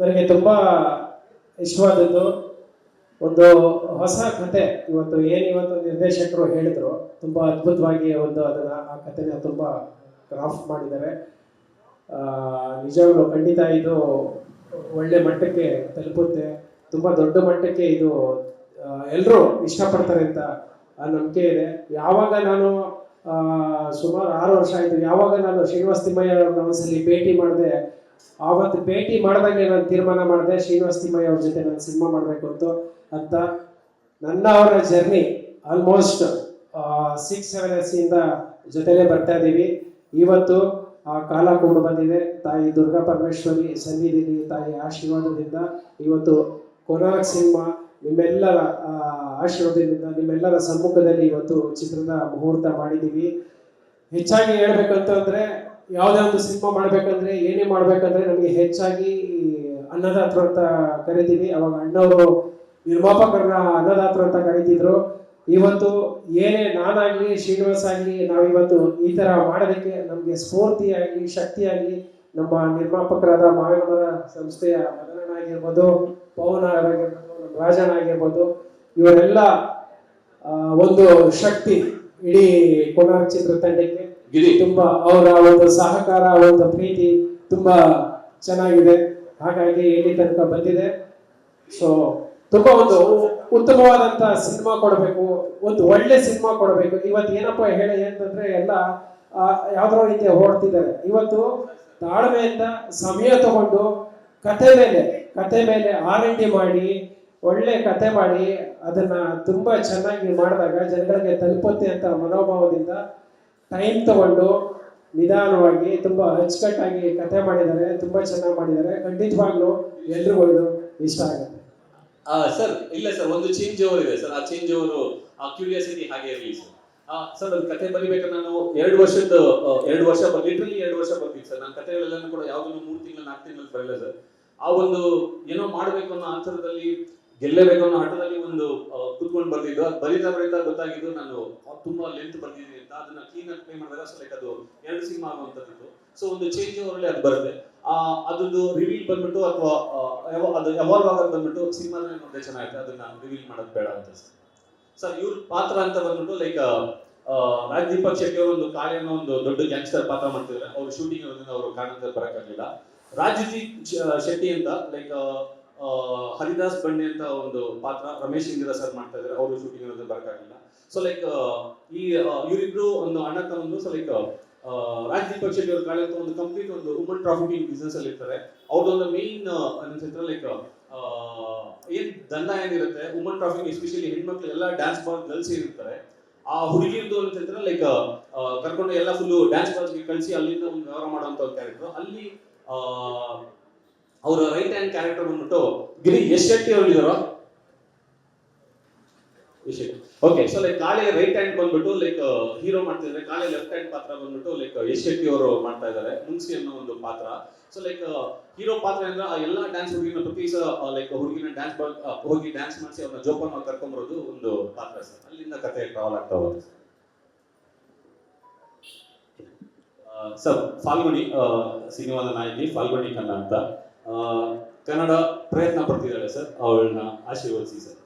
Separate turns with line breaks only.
ನನಗೆ ತುಂಬ ಇಷ್ಟವಾದದ್ದು ಒಂದು ಹೊಸ ಕತೆ. ಇವತ್ತು ಏನು ಇವತ್ತು ನಿರ್ದೇಶಕರು ಹೇಳಿದ್ರು, ತುಂಬ ಅದ್ಭುತವಾಗಿ ಒಂದು ಅದನ್ನು ಆ ಕಥೆನ ತುಂಬ ಕ್ರಾಫ್ಟ್ ಮಾಡಿದ್ದಾರೆ. ನಿಜವಾಗ್ಲೂ ಖಂಡಿತ ಇದು ಒಳ್ಳೆ ಮಟ್ಟಕ್ಕೆ ತಲುಪುತ್ತೆ. ತುಂಬ ದೊಡ್ಡ ಮಟ್ಟಕ್ಕೆ ಇದು ಎಲ್ಲರೂ ಇಷ್ಟಪಡ್ತಾರೆ ಅಂತ ನಂಬಿಕೆ ಇದೆ. ಯಾವಾಗ ನಾನು ಸುಮಾರು ಆರು ವರ್ಷ ಆಯಿತು, ಯಾವಾಗ ನಾನು ಶ್ರೀನಿವಾಸ ತಿಮ್ಮಯ್ಯ ಅವ್ರನ್ನ ಒಂದ್ಸಲಿ ಭೇಟಿ ಮಾಡಿದೆ ಆವತ್ತು ಭೇಟಿ ಮಾಡಿದಾಗೆ ನಾನು ತೀರ್ಮಾನ ಮಾಡಿದೆ, ಶ್ರೀನಿವಾಸ್ ತಿಮ್ಮಯ್ಯ ಅವ್ರ ಜೊತೆ ನಾನು ಸಿನಿಮಾ ಮಾಡಬೇಕು ಅಂತ. ಅಂತ ನನ್ನ ಅವರ ಜರ್ನಿ ಆಲ್ಮೋಸ್ಟ್ ಸಿಕ್ಸ್ ಸೆವೆನ್ ಇಂದ ಜೊತೆಲೇ ಬರ್ತಾ ಇದ್ದೀವಿ ಇವತ್ತು ಆ ಕಾಲ ಕೊಂಡು ಬಂದಿದೆ. ತಾಯಿ ದುರ್ಗಾ ಪರಮೇಶ್ವರಿ ಸನ್ನಿಧಿಲಿ, ತಾಯಿ ಆಶೀರ್ವಾದದಿಂದ ಇವತ್ತು ಕೊನಾರ್ಕ್ ಸಿನಿಮಾ, ನಿಮ್ಮೆಲ್ಲರ ಆಶೀರ್ವಾದದಿಂದ ನಿಮ್ಮೆಲ್ಲರ ಸಮ್ಮುಖದಲ್ಲಿ ಇವತ್ತು ಚಿತ್ರದ ಮುಹೂರ್ತ ಮಾಡಿದ್ದೀವಿ ಹೆಚ್ಚಾಗಿ ಹೇಳ್ಬೇಕಂತಂದ್ರೆ ಯಾವುದೇ ಒಂದು ಸಿನಿಮಾ ಮಾಡಬೇಕಂದ್ರೆ, ಏನೇ ಮಾಡಬೇಕಂದ್ರೆ ನಮಗೆ ಹೆಚ್ಚಾಗಿ ಅನ್ನದಾತರು ಅಂತ ಕರಿತೀವಿ. ಅವಾಗ ಅಣ್ಣವರು ನಿರ್ಮಾಪಕರನ್ನ ಅನ್ನದಾತರು ಅಂತ ಕರಿತಿದ್ರು. ಇವತ್ತು ಏನೇ ನಾನಾಗ್ಲಿ, ಶ್ರೀನಿವಾಸ್ ಆಗಲಿ, ನಾವಿವತ್ತು ಈ ತರ ಮಾಡೋದಕ್ಕೆ ನಮಗೆ ಸ್ಫೂರ್ತಿಯಾಗಿ ಶಕ್ತಿಯಾಗಿ ನಮ್ಮ ನಿರ್ಮಾಪಕರಾದ ಮಾವಿನಮರ ಸಂಸ್ಥೆಯ ಮದನಣ್ಣ ಆಗಿರ್ಬೋದು, ಪವನ್ ಆಗಿರ್ಬೋದು ರಾಜಣ್ಣ ಆಗಿರ್ಬೋದು, ಇವರೆಲ್ಲ ಒಂದು ಶಕ್ತಿ ಇಡೀ ಚಿತ್ರ ಚಿತ್ರತಂಡಕ್ಕೆ
ಗಿರಿ.
ತುಂಬಾ ಅವರ ಒಂದು ಸಹಕಾರ, ಒಂದು ಪ್ರೀತಿ ತುಂಬಾ ಚೆನ್ನಾಗಿದೆ. ಹಾಗಾಗಿ ಇಲ್ಲಿ ತನಕ ಬಂದಿದೆ. ಸೊ ತುಂಬಾ ಒಂದು ಉತ್ತಮವಾದಂತ ಸಿನಿಮಾ ಕೊಡಬೇಕು, ಒಂದು ಒಳ್ಳೆ ಸಿನಿಮಾ ಕೊಡಬೇಕು. ಇವತ್ತು ಏನಪ್ಪ ಹೇಳಿ ಅಂತಂದ್ರೆ ಎಲ್ಲ ಯಾವ್ದೋ ರೀತಿಯ ಓಡ್ತಿದ್ದಾರೆ ಇವತ್ತು ತಾಳ್ಮೆಯಿಂದ ಸಮಯ ತಗೊಂಡು ಕತೆ ಮೇಲೆ ಕತೆ ಮೇಲೆ ಆರ್ ಎನ್ ಡಿ ಮಾಡಿ, ಒಳ್ಳೆ ಕತೆ ಮಾಡಿ, ಅದನ್ನ ತುಂಬಾ ಚೆನ್ನಾಗಿ ಮಾಡಿದಾಗ ಜನಗಳಿಗೆ ತಲುಪುತ್ತೆ ಅಂತ ಮನೋಭಾವದಿಂದ ಟೈಮ್ ತಗೊಂಡು ನಿಧಾನವಾಗಿ ತುಂಬಾ ಅಚ್ಚುಕಟ್ಟಾಗಿ ಕತೆ ಮಾಡಿದ್ದಾರೆ, ತುಂಬಾ ಚೆನ್ನಾಗಿ ಮಾಡಿದ್ದಾರೆ. ಖಂಡಿತವಾಗ್ಲೂ ಎಲ್ರಿಗೂ ಇದು ಇಷ್ಟ ಆಗುತ್ತೆ.
ಸರ್, ಇಲ್ಲ ಸರ್, ಒಂದು ಚೇಂಜ್ ಓವರ್ ಇದೆ ಸರ್. ಆ ಚೇಂಜ್ ಓವರ್ ಆ ಕ್ಯೂರಿಯಾಸಿಟಿ ಹಾಗೆ ಇರಲಿ ಸರ್. ಸರ್ ಅದು ಕತೆ ಬರಿಬೇಕಾದ್ರೆ ನಾನು ಎರಡು ವರ್ಷದ ಎರಡು ವರ್ಷ ಲಿಟ್ರಲಿ ಎರಡು ವರ್ಷ ಬರ್ತೀನಿ ಸರ್. ನನ್ನ ಕಥೆಗಳೆಲ್ಲನೂ ಕೂಡ ಯಾವ್ದನ್ನು ಮೂರು ತಿಂಗಳ, ನಾಲ್ಕು ತಿಂಗಳು ಬರಲ್ಲ ಸರ್. ಆ ಒಂದು ಏನೋ ಮಾಡಬೇಕು ಅನ್ನೋ ಆತರದಲ್ಲಿ ಗೆಲ್ಲಬೇಕು ಅನ್ನೋ ಆಟದಲ್ಲಿ ಒಂದು ಕೂತ್ಕೊಂಡು ಬರ್ತಿದ್ದು. ಅದು ಬರೀತಾ ಬರೀತಾ ಗೊತ್ತಾಗಿದ್ದು ನಾನು ತುಂಬಾ ಲೆಂತ್ ಬರ್ತಿದ್ದೀನಿ ಅಂತ ಆಗಿ ಪ್ಲೇ ಮಾಡಿದಾಗ ಸೊ ಲೈಕ್ ಅದು ಎರಡು ಸಿನಿಮಾ ಆಗುವಂತದ್ದು ಸೊ ಒಂದು ಚೇಂಜ್ ಓವರಲ್ಲಿ ಅದು ಬರುತ್ತೆ. ಆ, ಅದ್ರದ್ದು ರಿವೀಲ್ ಬಂದ್ಬಿಟ್ಟು ಅಥವಾ ಅದು ಎವಾಲ್ವ್ ಆಗೋದು ಬಂದ್ಬಿಟ್ಟು ಸಿನಿಮಾದಲ್ಲಿ ನೋಡಿದ್ರೆ ಚೆನ್ನಾಗಿರುತ್ತೆ. ಅದನ್ನ ರಿವೀಲ್ ಮಾಡೋದು ಬೇಡ ಅಂತ ಸರ್ ಇವ್ರ ಪಾತ್ರ ಅಂತ ಬಂದ್ಬಿಟ್ಟು ಲೈಕ್ ರಾಜ್ ಶೆಟ್ಟಿ ಅವರು ಒಂದು ಅನ್ನೋ ಒಂದು ದೊಡ್ಡ ಗ್ಯಾಂಗ್ಸ್ಟರ್ ಪಾತ್ರ ಮಾಡ್ತಿದ್ದಾರೆ ಅವ್ರು ಶೂಟಿಂಗ್ ಇರೋದ್ರಿಂದ ಅವರು ಕಾರಣಕ್ಕೆ ಬರೋಕ್ಕಾಗಲಿಲ್ಲ ರಾಜದೀಪ್ ಶೆಟ್ಟಿ ಅಂತ ಲೈಕ್ ಹರಿದಾಸ್ ಬಂಡೆ ಅಂತ ಒಂದು ಪಾತ್ರ ರಮೇಶ್ ಇಂದಿರಾ ಸರ್ ಮಾಡ್ತಾ ಇದ್ದಾರೆ. ಅವರು ಶೂಟಿಂಗ್ ಇರೋದ್ರಿಂದ ಬರಕ್ಕಾಗಲಿಲ್ಲ ಸೊ ಲೈಕ್ ಈ ಇವರಿಬ್ರು ಒಂದು ಅಣ್ಣ ತಮ್ಮಂದು ಸೊ ಲೈಕ್ ರಾಜ್ ಶೆಟ್ಟಿ ಅವ್ರ ಕಾಳಿ ಒಂದು ಕಂಪ್ಲೀಟ್ ಒಂದು ವುಮನ್ ಟ್ರಾಫಿಕಿಂಗ್ ಬಿಸ್ನೆಸ್ ಅಲ್ಲಿ ಇರ್ತಾರೆ. ಅವ್ರದ್ದೊಂದು ಮೇನ್ ಅನ್ಸಿದ್ರೆ ಲೈಕ್ ಏನ್ ದಂಡ ಏನಿರುತ್ತೆ ವುಮನ್ ಟ್ರಾಫಿಕ್ ಎಸ್ಪೆಷಲಿ ಹೆಣ್ಮಕ್ಳು ಎಲ್ಲ ಡ್ಯಾನ್ಸ್ ಬಾಲ್ ಗರ್ಲ್ಸ್ ಇರ್ತಾರೆ ಆ ಹುಡುಗಿರ್ದು ಅಂತಂದ್ರೆ ಲೈಕ್ ಕರ್ಕೊಂಡು ಎಲ್ಲ ಫುಲ್ ಡ್ಯಾನ್ಸ್ ಬಾಲ್ಸ್ಗೆ ಕಳಿಸಿ ಅಲ್ಲಿಂದ ಒಂದು ವ್ಯವಹಾರ ಮಾಡುವಂತ ಕ್ಯಾರೆಕ್ಟರ್ ಅಲ್ಲಿ ಅವರ ರೈಟ್ ಹ್ಯಾಂಡ್ ಕ್ಯಾರೆಕ್ಟರ್ ಬಂದ್ಬಿಟ್ಟು, ಗಿರಿ, ಎಸ್ ಶೆಟ್ಟಿ ಅವರು ಇದಾರೋ? Okay so like Kale right hand ಬಂದ್ಬಿಟ್ಟು ಲೈಕ್ ಹೀರೋ ಮಾಡ್ತಿದ್ರೆ. ಕಾಳೆ ಲೆಫ್ಟ್ ಹ್ಯಾಂಡ್ ಪಾತ್ರ ಬಂದ್ಬಿಟ್ಟು ಲೈಕ್ ಯಶ್ ಶೆಟ್ಟಿ ಅವರು ಮಾಡ್ತಾ ಇದಾರೆ ಮುನ್ಸಿ ಅನ್ನೋ ಒಂದು ಪಾತ್ರ. ಸೊ ಲೈಕ್ ಹೀರೋ ಪಾತ್ರ ಅಂದ್ರೆ ಆ ಎಲ್ಲಾ ಡ್ಯಾನ್ಸ್ ಹುಡುಗಿನ ಪ್ರತಿ ಲೈಕ್ ಹುಡುಗಿನ ಡ್ಯಾನ್ಸ್ ಹೋಗಿ ಡ್ಯಾನ್ಸ್ ಮಾಡಿಸಿ ಅವ್ರನ್ನ ಜೋಪಾನ ಕರ್ಕೊಂಬರೋದು ಒಂದು ಪಾತ್ರ ಸರ್. ಅಲ್ಲಿಂದ ಕಥೆ ಟ್ರಾವೆಲ್ ಆಗ್ತಾ ಹೋಗುತ್ತೆ ಸರ್. ಫಾಲ್ಗುಣಿ ಸಿನಿಮಾದ ನಾಯಕಿ ಫಾಲ್ಗುಣಿ ಕನ್ನ ಅಂತ. ಕನ್ನಡ ಪ್ರಯತ್ನ ಪಡ್ತಿದ್ದಾಳೆ ಸರ್ ಅವಳನ್ನ ಆಶೀರ್ವದಿಸಿ ಸರ್.